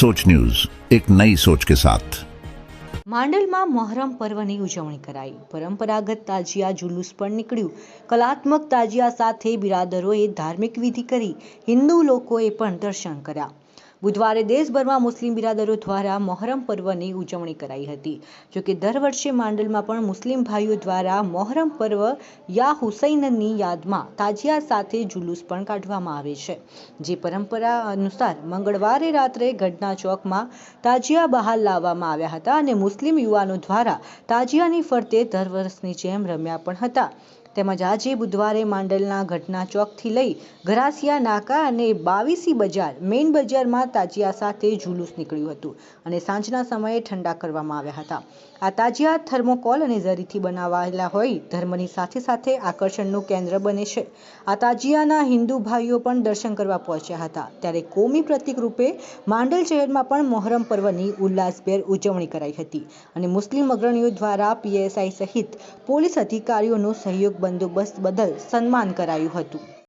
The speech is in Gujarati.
સોચ ન્યૂઝ, એક નઈ સોચ કે સાથ. માંડલમાં મહરમ પર્વની ઉજવણી કરાઈ. પરંપરાગત તાજિયા જુલુસ પણ નીકળ્યું. કલાત્મક તાજિયા સાથે બિરાદરોએ ધાર્મિક વિધિ કરી. હિન્દુ લોકોએ પણ દર્શન કર્યા. બુધવારે દેશભરમાં મુસ્લિમ બિરાદરો દ્વારા મોહરમ પર્વની ઉજવણી કરાઈ હતી. જોકે દર વર્ષે માંડલમાં પણ મુસ્લિમ ભાઈઓ દ્વારા મોહરમ પર્વ યા હુસૈનની યાદમાં તાજિયા સાથે જુલુસ પણ કાઢવામાં આવે છે. જે પરંપરા અનુસાર મંગળવારે રાત્રે ગઢના ચોકમાં તાજિયા બહાર લાવવામાં આવ્યા હતા અને મુસ્લિમ યુવાનો દ્વારા તાજિયાની ફરતે દર વર્ષની જેમ રમ્યા પણ હતા. તેમજ આજે બુધવારે માંડલના ઘટના ચોકથી લઈ ઘરાસિયા, નાકા અને બાવીસી બજાર, મેઇન બજારમાં તાજિયા સાથે જુલુસ નીકળ્યું હતું અને સાંજના સમયે ઠંડા કરવામાં આવ્યા હતા. આ તાજિયા થર્મોકોલ અને ઝરીથી બનાવાયેલા હોય, ધર્મની સાથે સાથે આકર્ષણનું કેન્દ્ર બને છે. આ તાજિયાના હિન્દુ ભાઈઓ પણ દર્શન કરવા પહોંચ્યા હતા. ત્યારે કોમી પ્રતિક રૂપે માંડલ શહેરમાં પણ મોહરમ પર્વની ઉલ્લાસભેર ઉજવણી કરાઈ હતી અને મુસ્લિમ અગ્રણીઓ દ્વારા પીએસઆઈ સહિત પોલીસ અધિકારીઓનો સહયોગ બંદોબસ્ત બદલ સન્માન કરાયું હતું.